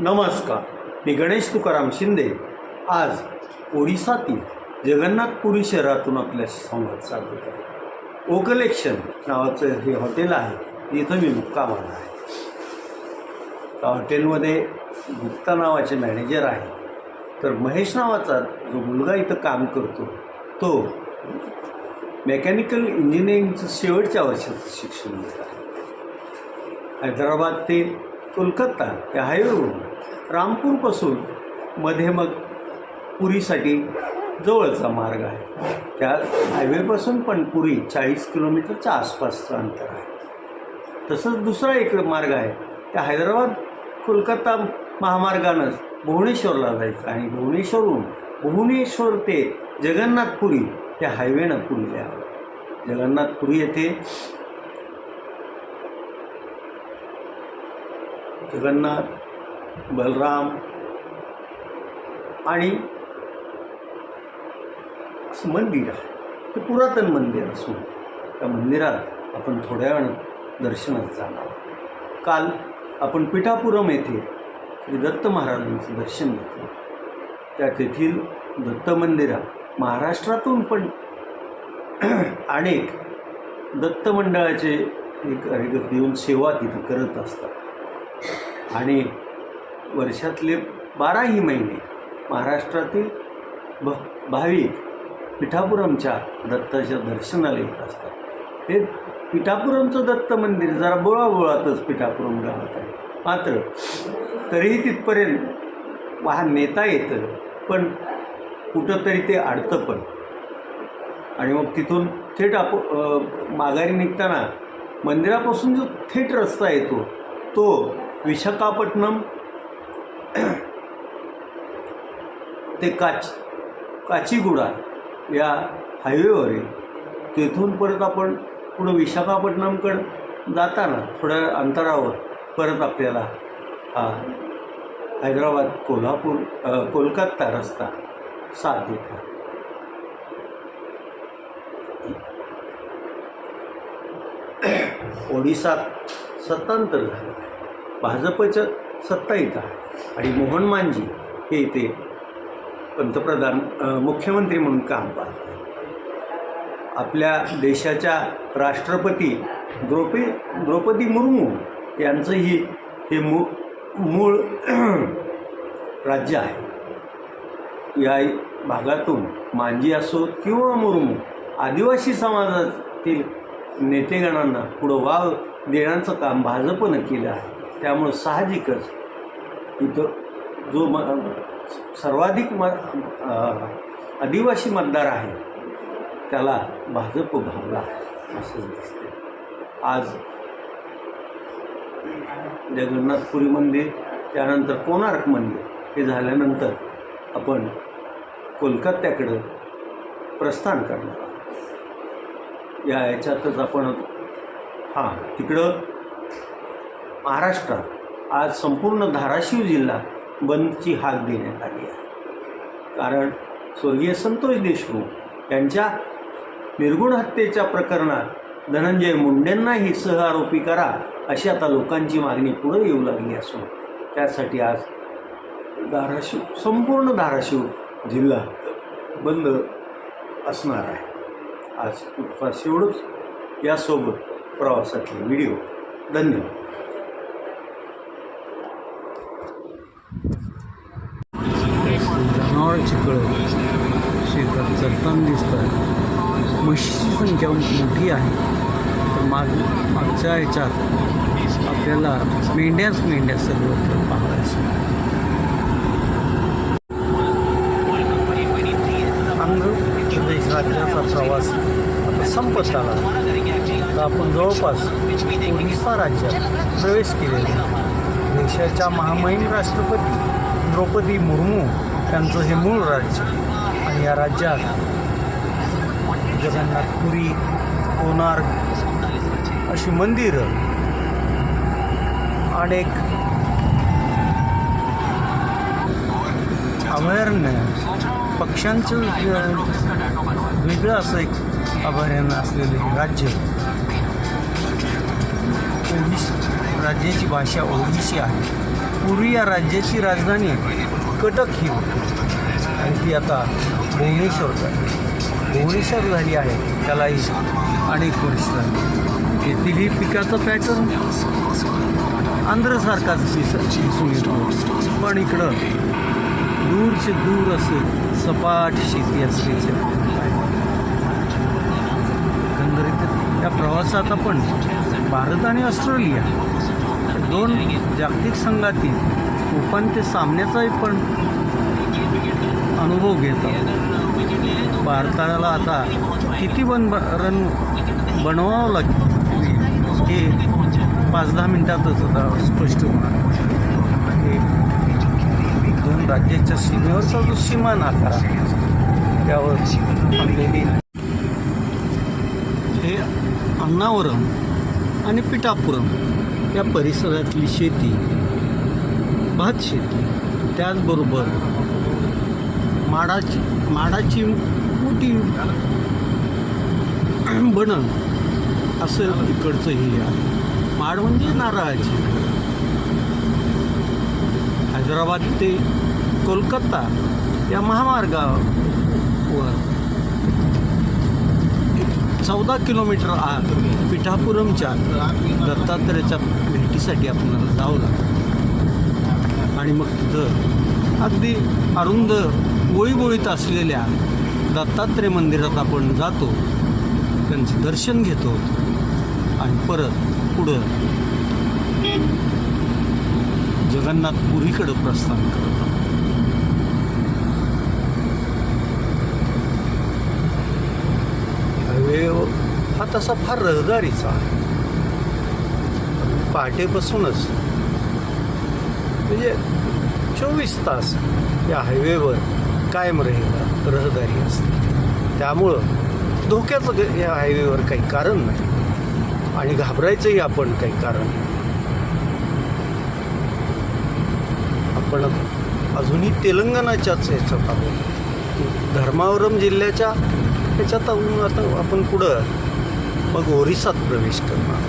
नमस्कार. मी गणेश तुकाराम शिंदे. आज ओडिसातील जगन्नाथपुरी शहरातून आपल्याशी संवाद साधत आहे. ओ कलेक्शन नावाचं हे हॉटेल आहे. इथं मी मुक्कामाला आहे. त्या हॉटेलमध्ये गुप्ता नावाचे मॅनेजर आहे. तर महेश नावाचा जो मुलगा इथं काम करतो तो मेकॅनिकल इंजिनिअरिंगचं शेवटच्या वर्षाचं शिक्षण घेत आहे. हैदराबाद ते कोलकाता ते हायवेवरून रामपूरपासून मध्ये मग पुरीसाठी जवळचा मार्ग आहे. त्या हायवेपासून पण पुरी चाळीस किलोमीटरच्या आसपासचं अंतर आहे. तसंच दुसरा एक मार्ग आहे. त्या हैदराबाद कोलकाता महामार्गानंच भुवनेश्वरला जायचं आणि भुवनेश्वरून भुवनेश्वर ते जगन्नाथपुरी त्या हायवेनं पुरीला यावं जगन्नाथपुरी येथे जगन्नाथ बलराम आणि असं मंदिर आहे. ते पुरातन मंदिर असून त्या मंदिरात आपण थोड्या वेळानं दर्शनात जाणार काल आपण पिठापुरम येथे श्री दत्त महाराजांचं दर्शन घेतलं. त्या तेथील दत्त मंदिरात महाराष्ट्रातून पण अनेक दत्त मंडळाचे एक कार्यकर्ते येऊन सेवा तिथं करत असतात. आणि वर्षातले बाराही महिने महाराष्ट्रातील भ भाविक पिठापुरमच्या दत्ताच्या दर्शनाला येत असतात. हे पिठापुरमचं दत्त मंदिर जरा बोळाबोळातच पिठापुरम गावात आहे. मात्र तरीही तिथपर्यंत वाहन नेता येतं पण कुठंतरी ते अडतं पण. आणि मग तिथून थेट आप माघारी निघताना मंदिरापासून जो थेट रस्ता येतो तो विशाखापट्टणम ते काच काचीगुडा या हायवेवर आहे तेथून परत आपण पुढं विशाखापट्टणमकडं जाताना थोड्या अंतरावर परत आपल्याला हा हैदराबाद कोल्हापूर कोलकाता रस्ता साथ देतो ओडिसात सत्तांतर झालं. भाजपचं सत्ता इथं आणि मोहन मांजी हे इथे पंतप्रधान मुख्यमंत्री म्हणून काम पाहत आपल्या देशाच्या राष्ट्रपती द्रौपदी द्रौपदी मुर्मू यांचंही हे मू मूळ राज्य आहे. या भागातून मांजी असो किंवा मुर्मू आदिवासी समाजातील नेतेगणांना पुढं वाव देण्याचं काम भाजपनं केलं आहे. त्यामुळं साहजिकच इथं जो म सर्वाधिक म आदिवासी मतदार आहे त्याला भाजप भावला असं दिसते आज जगन्नाथपुरी मंदिर त्यानंतर कोणार्क मंदिर हे झाल्यानंतर आपण कोलकात्याकडं प्रस्थान करणार आहोत. या याच्यातच आपण हां तिकडं महाराष्ट्रात आज संपूर्ण धाराशिव जिल्हा बंदची हाक देण्यात आली आहे. कारण स्वर्गीय संतोष देशमुख यांच्या निर्गुण हत्येच्या प्रकरणात धनंजय मुंडेंनाही सहआरोपी करा अशी आता लोकांची मागणी पुढे येऊ लागली असून त्यासाठी आज धाराशिव संपूर्ण धाराशिव जिल्हा बंद असणार आहे. आज एवढंच यासोबत प्रवासातले व्हिडिओ. धन्यवाद. जनावर शेतात शेतात चरताना आहे म्हशीची संख्या मोठी आहे. तर माग मागच्या ह्याच्यात आपल्याला मेंढ्याच मेंढ्या सर्वत्र पाहायचं. राज्याचा प्रवास आता संपत आला. तर आपण जवळपास ओडिसा राज्यात प्रवेश केलेला देशाच्या महामहिम राष्ट्रपती द्रौपदी मुर्मू त्यांचं हे मूळ राज्य आणि या राज्यात जगन्नाथपुरी कोणार्क अशी मंदिरं अनेक अभयारण्य पक्ष्यांचं वेगळं असं एक अभयारण्य असलेले हे राज्य. ओडिस राज्याची भाषा ओडिशी आहे. पूर्वी या राज्याची राजधानी कटक ही आणि ती आता भुवनेश्वर भुवनेश्वर झाली आहे त्यालाही अनेक वर्ष झाली येथीलही पिकाचं पॅटर्न आंध्रसारखाच दिस दिसून येतो. पण इकडं दूरचे दूर असे सपाट शेती असल्याचे. एकंदरीत या प्रवासात आपण भारत आणि ऑस्ट्रेलिया दोन जागतिक संघातील उपांत्य सामन्याचाही पण अनुभव घेत भारताला आता किती बन रन बनवावं लागेल. हे पाच दहा मिनटातच आता स्पष्ट होणार. दोन राज्याच्या सीमेवरचा जो सीमा नाकारा त्यावर हे अन्नावरम आणि पिठापुरम या परिसरातली शेती भात शेती. त्याचबरोबर माडाची माडाची मोठी बनन असं इकडचं हे आहे. माड म्हणजे नारळाची. हैदराबाद ते कोलकाता या महामार्गावर चौदा किलोमीटर आत पिठापुरमच्या दत्तात्रेयाच्या भेटीसाठी आपल्याला जावं लागतं. आणि मग तिथं अगदी अरुंद गोळीबोळीत असलेल्या दत्तात्रेय मंदिरात आपण जातो त्यांचं दर्शन घेतो आणि परत पुढं जगन्नाथपुरीकडं प्रस्थान करतो हायवे हो, हा तसा फार रहदारीचा आहे. पहाटेपासूनच म्हणजे चोवीस तास या हायवेवर कायम राहिला रहदारी असते. त्यामुळं धोक्याचं या हायवेवर काही कारण नाही आणि घाबरायचंही आपण काही कारण नाही. आपण अजूनही तेलंगणाच्याच ह्याच्यात आहोत. धर्मावरम जिल्ह्याच्या ह्याच्यात आता आपण पुढं मग ओरिसात प्रवेश करणार.